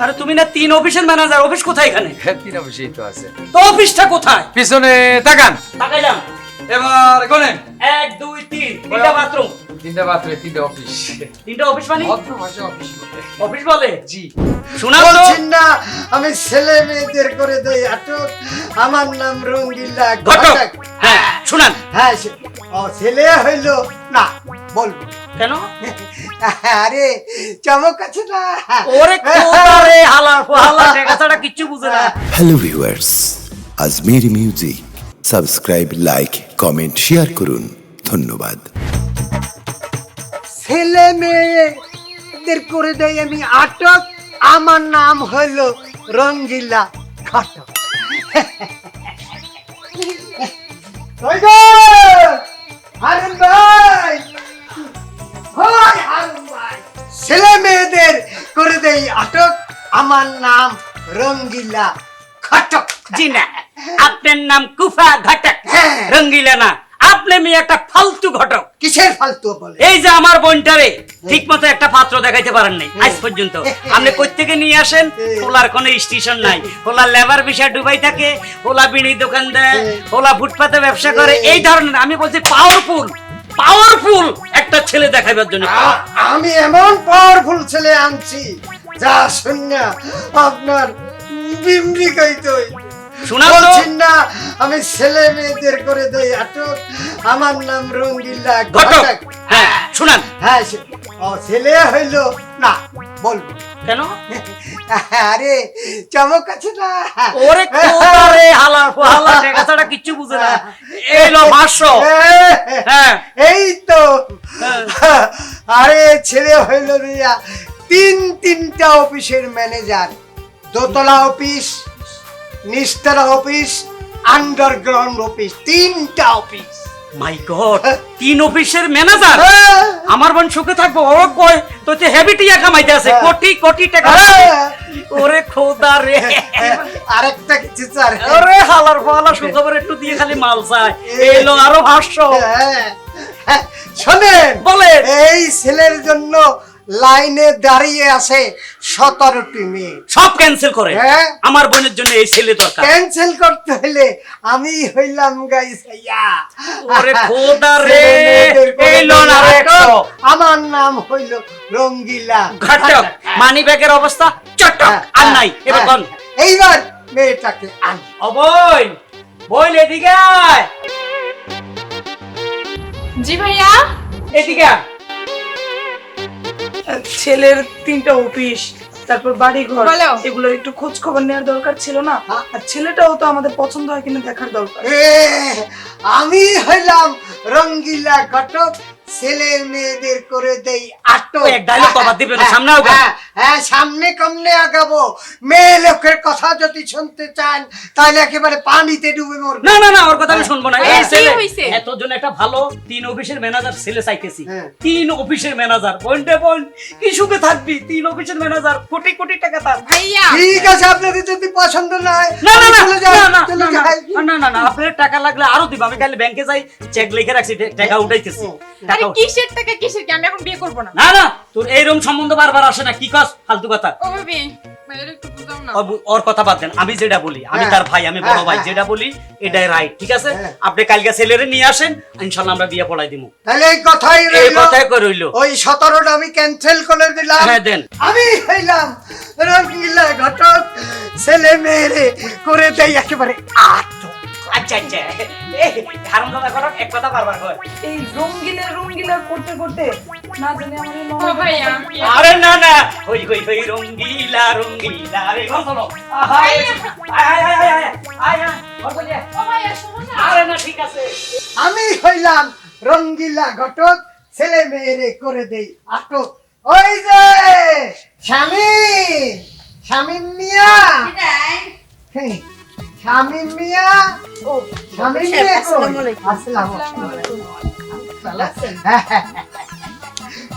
আরে তুমি না তিন অফিসের ম্যানেজার অফিস কোথায় এখানে? হ্যাঁ তিন অফিসেই তো আছে। তো অফিসটা কোথায়? পিছনে তাকান। তাকাইলাম। এবার কোনে? এক দুই তিন। তিনটা বাথরুম তিনটা বাথরুমে তিনটা অফিস তিনটা অফিস মানে? ভদ্র ভাষা অফিস বলে। অফিস বলে? জি। শোনা বলছেন না আমি ছেলে মেয়েদের করে দেই আটক। আমার নাম রঙ্গিল্লা ঘটক। ঘটক। হ্যাঁ শুনান। হ্যাঁ ও ছেলে হইল না বলব। কেন? আরে চমক আছে না। ওরে হালা হালা কিচ্ছু বুঝে না। হ্যালো ভিউয়ার্স আজমের music subscribe like comment share করুন। ধন্যবাদ। ছেলে মেয়েদের করে দেই আমি আটক। আমার নাম হইল রঙ্গিলা ঘটক। হারুন ভাই। হারুন ভাই। ছেলে মেয়েদের করে দেই আটক। আমার নাম রঙ্গিলা ঘটক। জি না আপনার নাম কুফা ঘটক। হ্যাঁ। রঙ্গিলা না। আপনি মেয়ে একটা ফালতু ঘটক। কিসের ফালতু বলে? এই যে আমার বোনটারে ঠিক মতো একটা পাত্র দেখাইতে পারেন নাই আজ পর্যন্ত। আপনি কই থেকে নিয়ে আসেন? ওলার কোনো স্টেশন নাই। ওলা লেবার বিষয় ডুবাই থাকে ওলা বিড়ি দোকান দেয় ওলা ফুটপাতে ব্যবসা করে। এই ধরনের আমি বলছি পাওয়ারফুল পাওয়ারফুল একটা ছেলে দেখাবার জন্য। আমি এমন পাওয়ারফুল ছেলে আনছি যা শূন্য আপনার বিমরি কইতই তো? না আমি ছেলে মেয়েদের করে দেই আটক। আমার নাম রঙ্গিল্লা ঘটক। হ্যাঁ শুনান। হ্যাঁ ও ছেলে হইল না বলব। কেন? আরে চমক আছে না। ওরে কোদারে হালা হালা টাকা ছাড়া কিচ্ছু বুঝে না। এই লো ভাষ্য হ্যাঁ। এই তো। হ্যাঁ। আরে ছেলে হইল দিয়া তিন তিনটা অফিসের ম্যানেজার। দোতলা অফিস নিস্তলা অফিস আন্ডারগ্রাউন্ড অফিস তিনটা অফিস মাই গড তিন অফিসের ম্যানেজার। আমার বোন সুখে থাকব ও কই তো যে হেভি টিয়া কামাইতে আছে হ্যাঁ। কোটি কোটি টাকা হ্যাঁ। ওরে খোদা রে আরেকটা কিছু স্যার ওরে হালার ফালা সুখবর একটু দিয়ে খালি মাল চায় এলো আরও ভাষ্য হ্যাঁ। শোনেন বলেন। এই ছেলের জন্য লাইনে দাঁড়িয়ে আছে সতেরোটি মেয়ে। সব ক্যান্সেল করে। হ্যাঁ। আমার বোনের জন্য এই ছেলে দরকার। ক্যান্সেল করতে হলে আমি হইলাম গাইস ওরে খোদা রে এই লোন আর আমার নাম হইল রঙ্গিলা। ঘাটক মানি ব্যাগের অবস্থা চটক আর নাই। এবার কোন এইবার মেয়েটাকে আন। বোন বোন এদিকে জি ভাইয়া। এদিকে। ছেলের তিনটা অফিস তারপর বাড়ি ঘর এগুলো একটু খোঁজ খবর নেওয়ার দরকার ছিল না হ্যাঁ। আর ছেলেটাও তো আমাদের পছন্দ হয় কিনা দেখার দরকার এ, আমি হইলাম রঙ্গিলা ঘটক ছেলে মেয়েদের করে দেই আটক ডায়লগ এক dialogue তো আবার দিবে সামনে আগাও। হ্যাঁ, হ্যাঁ সামনে কমনে আগাবো মেয়ে লোকের কথা যদি শুনতে চান তাহলে একেবারে পানিতে ডুবে মরবে না না না ওর কথা আমি শুনব না এই হ্যাঁ, ছেলে হইছে? এত জন একটা ভালো তিন অফিসের ম্যানেজার ছেলে চাইতেছি হ্যাঁ। তিন অফিসের ম্যানেজার পয়েন্টে পয়েন্ট কি সুখে থাকবি তিন অফিসের ম্যানেজার কোটি কোটি টাকা তার ভাইয়া ঠিক আছে আপনাদের যদি পছন্দ না হয় না না না না, না, না, না, না, আপনার টাকা লাগলে আরও দিব আমি কালে ব্যাংকে যাই চেক লিখে রাখছি টাকা উঠাইতেছি আরে কিসের টাকা কিসের কি আমি এখন বিয়ে করব না না না তোর এইরকম সম্বন্ধ বারবার আসে না কি ফালতু কথা। ও ভাবি ওর কথা বাদ দেন। আমি যেটা বলি আমি হ্যাঁ। তার ভাই আমি বড় হ্যাঁ, ভাই হ্যাঁ। যেটা বলি এটাই রাইট ঠিক আছে। আপনি কালকে ছেলেরে নিয়ে আসেন ইনশাল্লাহ আমরা বিয়ে পড়াই দিব তাহলে এই কথাই এই কথাই করে রইল। ওই সতেরোটা আমি ক্যান্সেল করে দিলাম। হ্যাঁ, দেন। আমি হইলাম রঙ্গিলা ঘটক ছেলে মেয়েরে করে দেই একেবারে আট আচ্ছা আচ্ছা। এই ধারণ কথা এক কথা বারবার কর এই রঙ্গিলা রঙ্গিলা করতে করতে না জানি আমার এই ও ননদ- ভাইয়া আরে না না। ওই ওই ওই রঙ্গিলা রঙ্গিলা। রে গান শোনো। আয় আয় আয় আয় আয় আয় ঘর চলে আয়। ও ভাইয়া শোনো না। আরে না ঠিক আছে। আমি হইলাম রঙ্গিলা ঘটক ছেলে মেয়েরে করে দেই আটক। ওই যে স্বামী স্বামী মিয়া মিয়া? ও মিয়া? আসসালামু আলাইকুম।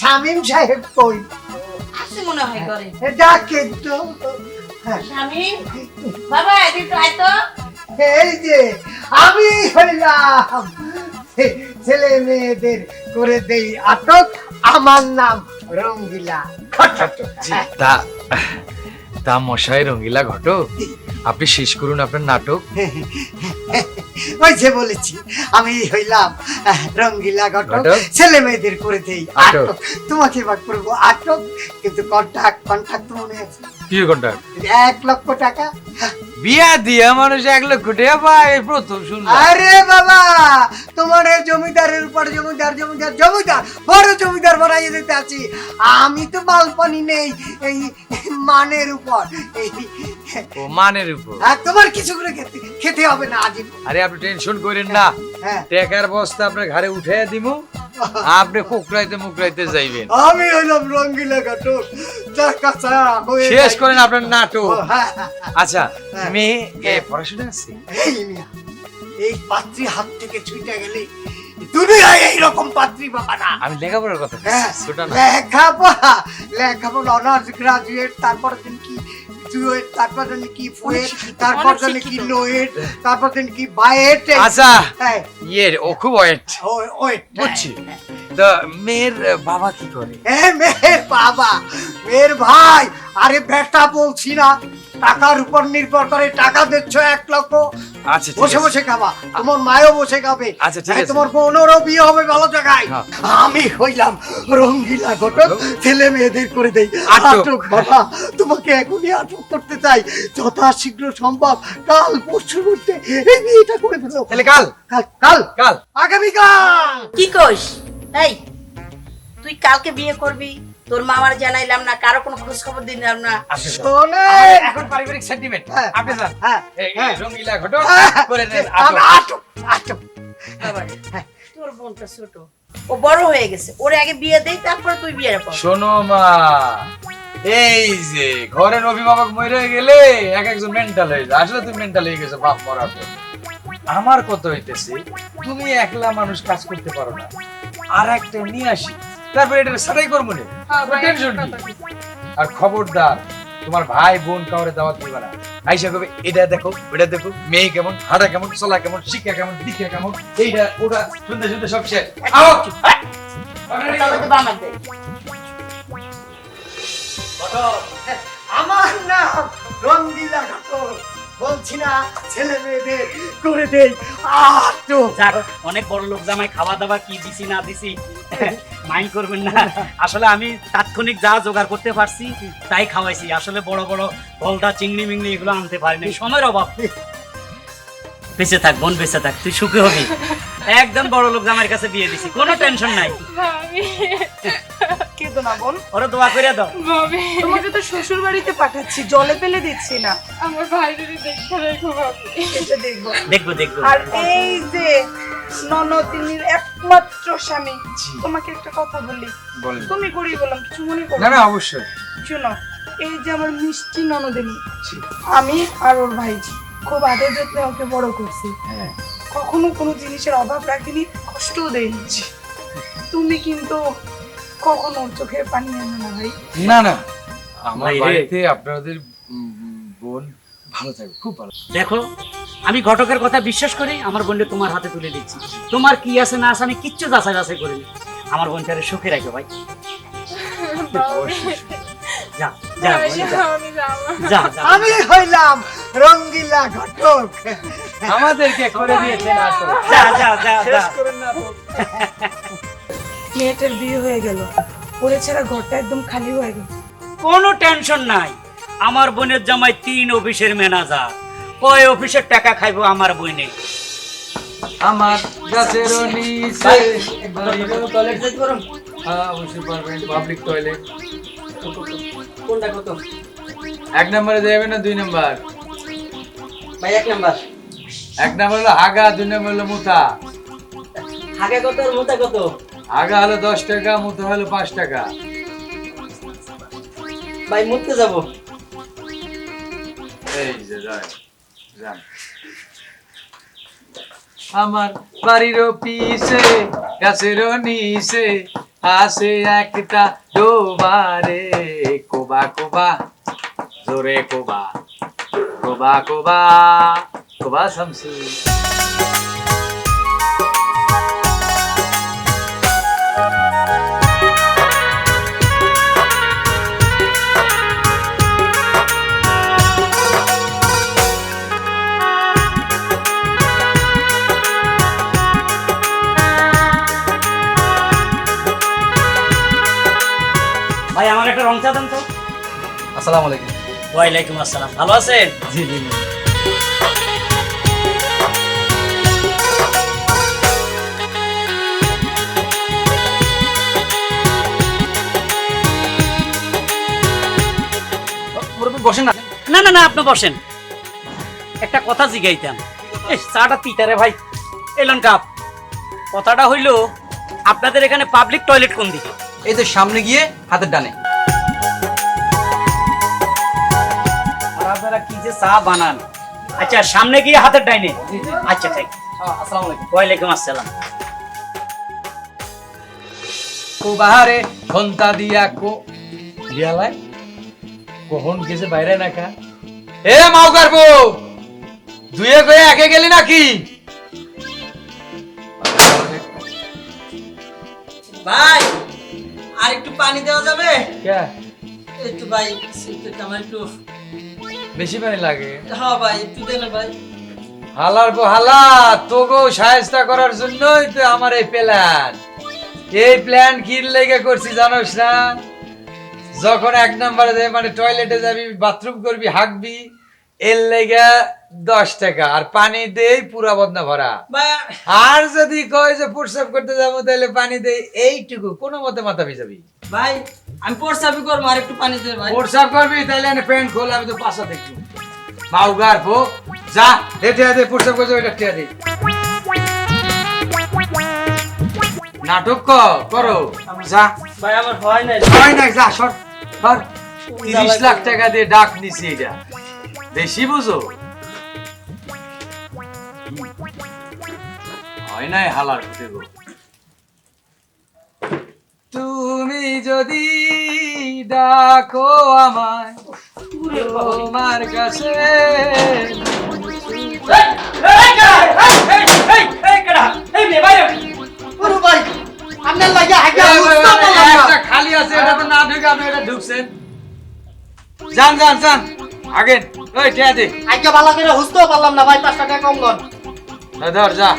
শামীম সাহেব কই? আসে মনে হয় করে ডাকে তো। হ্যাঁ, বাবা এদিকে আয় তো। এই যে আমি হইলাম। ছেলে মেয়েদের করে দেই আটক। আমার নাম রঙ্গিলা। তা তা মশাই রঙ্গিলা ঘটক। আপনি শেষ করুন আপনার নাটক। ওই যে বলেছি আমি হইলাম রঙ্গিলা ঘটক? ছেলে মেয়েদের করে দেই আটক। তোমাকে এবার করব আটক কিন্তু কন্ট্রাক্ট কন্ট্রাক্ট মনে আছে। এক লক্ষ টাকা। বিয়া দিয়া মানুষ এক লক্ষ টাকা পায় প্রথম শুনলাম। আরে বাবা তোমার এই জমিদারের উপর জমিদার জমিদার জমিদার বড় জমিদার বানাইয়ে দিতে আছি। আমি তো মালপানি নেই এই মানের উপর এই ও মানের উপর। আর তোমার কিছু করে খেতে খেতে হবে না আজীবন আরে আপনি টেনশন করেন না। হ্যাঁ। টেকার বস্তা আপনার ঘরে উঠে দিমু। আপনি কুকরাইতে মুকরাইতে যাইবেন। আমি হইলাম রঙ্গিলা ঘটক টাকা ছাড়া হয়ে শেষ করেন আপনার নাটক। ও, হ্যাঁ, হ্যাঁ, আচ্ছা হ্যাঁ। মেয়ে এ হ্যাঁ। পড়াশোনা আছে? এই পাত্রী হাত থেকে ছুটে গেলে দুনিয়ায় এইরকম পাত্রী পাবা না। আমি লেখাপড়ার কথা হ্যাঁ, ছোট না। লেখাপড়া লেখাপড়া অনার্স গ্রাজুয়েট তারপর দিন কি তারপর কি ফুয়েট তারপর অনেক কি। লোয়েট তারপর দিন কি বায়েট। আচ্ছা হ্যাঁ। ইয়ে ও খুব ওয়েট। ওই ওই বুঝছি। তো মেয়ের বাবা কি করে? এ মেয়ের বাবা মেয়ের ভাই। আরে বেটা বলছি না। টাকার উপর নির্ভর করে টাকা দিচ্ছ এক লক্ষ। আচ্ছা বসে বসে খাবা তোমার মায়ও বসে খাবে। আচ্ছা, ঠিক আছে। তোমার বোনেরও বিয়ে হবে ভালো জায়গায়। হ্যাঁ। আমি হইলাম রঙ্গিলা ঘটক ছেলে মেয়েদের করে দেই। আটক। বাবা তোমাকে এখনই আটক করতে চাই। যথা শীঘ্র সম্ভব কাল পরশুর মধ্যে এই বিয়েটা করে ফেলো। তাহলে কাল? কাল কাল। কাল। আগামীকাল। কি কইস এই তুই কালকে বিয়ে করবি? তোর মামার জানাইলাম না কারও কোনো খোঁজ খবর দিলাম না। শোনে। এখন পারিবারিক সেন্টিমেন্ট হ্যাঁ, আপনি হ্যাঁ, এই হ্যাঁ। ঘটক হ্যাঁ, করে নেন আটক। আটক আটক তোর বোনটা ছোট। ও বড় হয়ে গেছে। ওরে আগে বিয়ে দেই তারপরে তুই বিয়ের পর শোনো মা এই যে ঘরের অভিভাবক মরে গেলে এক একজন মেন্টাল হয়ে যায়। আসলে তুমি মেন্টাল হয়ে গেছো বাপ মরার পর আমার কত হইতেছে তুমি একলা মানুষ কাজ করতে পারো না। আর একটা নিয়ে আসি। তারপরে এটা সারাই করব না। হ্যাঁ, টেনশন কি? আর খবরদার তোমার ভাই বোন কাউরে দাওয়াত দিবে না। আইসা কবে এটা দেখো ওটা দেখো মেয়ে কেমন হাঁটা কেমন চলা কেমন শিক্ষা কেমন দীক্ষা কেমন এইটা ওটা শুনতে শুনতে সব শেষ। আমার নাম রঙ্গিলা বলছি না ছেলে মেয়েদের করে দেই। আটক যাক অনেক বড় লোক জামাই খাওয়া দাওয়া কি দিছি না দিছি? মাইন্ড করবেন না। আসলে আমি তাৎক্ষণিক যা জোগাড় করতে পারছি তাই খাওয়াইছি। আসলে বড় বড় বলদা চিংড়ি মিংড়ি এগুলো আনতে পারিনি সময়ের অভাব। বেঁচে থাক বোন বেঁচে থাক। তুই সুখী হবি। একদম বড় লোক জামাইয়ের কাছে বিয়ে দিছি। কোনো টেনশন নাই। ভাবি। কেঁদো না বোন। ওরা দোয়া করে দাও। ভাবি। তোমাকে তো শ্বশুর বাড়িতে পাঠাচ্ছি জলে ফেলে দিচ্ছি না। আমার ভাই যদি রেখো ভাবি। এটা দেখব। দেখব দেখব। আর এই যে ননদিনীর একমাত্র স্বামী তোমাকে একটা কথা বলি। তুমি করি বললাম কিছু মনে করো না না না। অবশ্যই। শোনো এই যে আমার মিষ্টি ননদিনী আমি আর ওর ভাই খুব আদর যত্নে ওকে বড় করছি। হ্যাঁ। কখনো কোনো জিনিসের অভাব রাখিনি কষ্টও দেয়নি তুমি কিন্তু কখনো ওর চোখে পানি আনো না ভাই। না না। আমার বাড়িতে আপনাদের বোন ভালো থাকবে খুব ভালো দেখো আমি ঘটকের কথা বিশ্বাস করি আমার বোনকে তোমার হাতে তুলে দিচ্ছি। তোমার কি আছে না আছে আমি কিচ্ছু যাচাই বাছাই করিনি। আমার বোনটারে সুখে রাখো ভাই। যা যা ভাই, আমি যা যা। আমি হইলাম রঙ্গিলা ঘটক। আমাদেরকে করে দিয়েছে যা যা মেয়েটার বিয়ে হয়ে গেল। ওরে ছাড়া ঘরটা একদম খালি হয়ে গেল। কোনো টেনশন নাই। আমার বোনের জামাই তিন অফিসের ম্যানেজার। কয় অফিসের টাকা খাইবো আমার বইনে। আমার গাছের নিচে টয়লেট করুন হ্যাঁ অবশ্যই পারবেন পাবলিক টয়লেট কোনটা কত? এক নম্বরে যাবেন না দুই নম্বর? ভাই এক নাম্বার। এক নম্বর হলো আগা দুই নম্বর হলো কত আর কত? হলো দশ টাকা মুথা হলো পাঁচ টাকা। ভাই মুততে যাব। এই যে যান। আমার বাড়ির পিছে গাছের নিচে আছে একটা ডোবারে কোবা কোবা জোরে কোবা। কোবা কোবা কোবা শামসু ভাই আমার একটা রং চা দেন তো। আসসালামু আলাইকুম। ওয়ালাইকুম আসসালাম। ভালো আছেন? জি জি। বসেন না। না না না আপনি বসেন। একটা কথা জিগাইতাম। চাটা তিতারে ভাই। এলন কাপ। কথাটা হইল আপনাদের এখানে পাবলিক টয়লেট কোন দিকে? এই তো সামনে গিয়ে হাতের ডানে। যে চা বানান। আচ্ছা সামনে গিয়ে হাতের ডাইনে। আচ্ছা ঠিক আসসালামু আলাইকুম। ওয়ালাইকুম আসসালাম। কো বাহারে ঘণ্টা দিয়া কো। কখন গেছে বাইরে না কা এ মাও করব দুয়ে একে গেলি নাকি? ভাই আর একটু পানি দেওয়া যাবে? কে? একটু ভাই আমার একটু বেশি পানি লাগে? হ্যাঁ ভাই একটু দেন ভাই। হালার পো হালা তোগো সাহেস্তা করার জন্যই তো আমার এই প্ল্যান এই প্ল্যান কি লেগে করছি জানোস না? যখন এক নম্বরে যাবি মানে টয়লেটে যাবি বাথরুম করবি হাঁকবি এর লেগে দশ টাকা। আর পানি দেই পুরা বদনা ভরা। আর যদি কয় যে প্রস্রাব করতে যাব তাহলে পানি দেই এইটুকু। কোনো মতে মাথা ভিজাবি। ভাই আমি প্রস্তাবই করব আর একটু পানি ভাই। প্রস্রাব করবি তাহলে এনে প্যান্ট খোল আমি তো পাশা দেখব পো যা হেঁটে হেঁটে প্রস্রাব করছে ওইটা টিয়া দে। নাটক করো যা। ভাই আমার হয় নাই। হয় যা সর সর তিরিশ লাখ টাকা দিয়ে ডাক নিছি এটা। বেশি বুঝো? হয় নাই হালার দেব তুমি যদি ডাকো আমায় তোমার কাছে খালি আছে এটা তো না ঢুকে আপনি এটা ঢুকছেন। যান যান যান। আগে ওই টিয়া দে। আগে ভালো করে বুঝতেও পারলাম না ভাই পাঁচ টাকা কম লন ধর যা।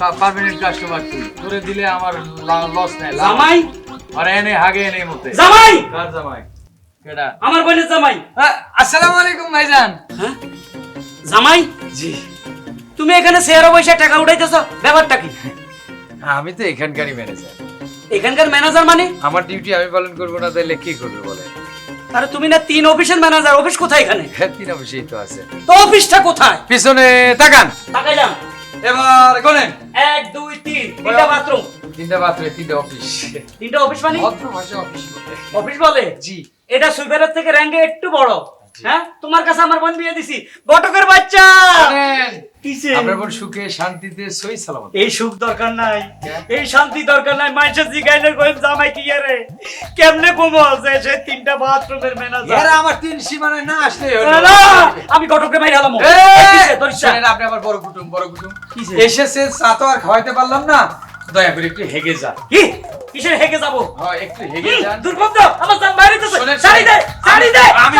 পারমানেন্ট কাস্টমার তুই দিলে আমার লস নাই। জামাই! আর এনে হাগে এনে মতে জামাই! কার জামাই? কেডা? আমার বোনের জামাই। আসসালামু আলাইকুম ভাইজান। হ্যাঁ? জামাই? জি। তুমি এখানে শেয়ার পয়সা টাকা উঠাইতেছ ব্যাপারটা কি? আমি তো এখানকারই ম্যানেজার এখানকার ম্যানেজার মানে? আমার ডিউটি আমি পালন করব না তাহলে কি করবে বলে আরে তুমি না তিন অফিসের ম্যানেজার অফিস কোথায় এখানে? হ্যাঁ তিন অফিসেই তো আছে। তো অফিসটা কোথায়? পিছনে তাকান। তাকাইলাম। এবার কোনে? এক দুই তিন। তিনটা বাথরুম তিনটা বাথরুম তিনটা অফিস তিনটা অফিস মানে? অফিস বলে। অফিস বলে? জি। এটা সুইপারের থেকে র্যাঙ্কে একটু বড়। হ্যাঁ? তোমার কাছে আমার বোন বিয়ে দিছি। বটকের বাচ্চা! জানেন, কিসে? আপনার সুখে শান্তিতে সই সালামত। এই সুখ দরকার নাই। এই শান্তি দরকার নাই। মানুষের জিগাইলে কইম জামাই কি রে কেমনে ঘুমো? যে সে তিনটা বাথরুমের ম্যানেজার। এরা আমার তিন সীমানায় না আসলে আমি ঘটককে মাইরে হলাম শোনেন আপনি আমার বড় কুটুম বড় কুটুম। এসেছে চা তো আর খাওয়াইতে পারলাম না। দয়া করে একটু হেগে যা। কি? কিসের হেগে যাব? হ্যাঁ একটু হেগে যান। দুর্গন্ধ! আমার জান বাইরে তো শোনেন, শাড়ি দে! শাড়ি দে! আমি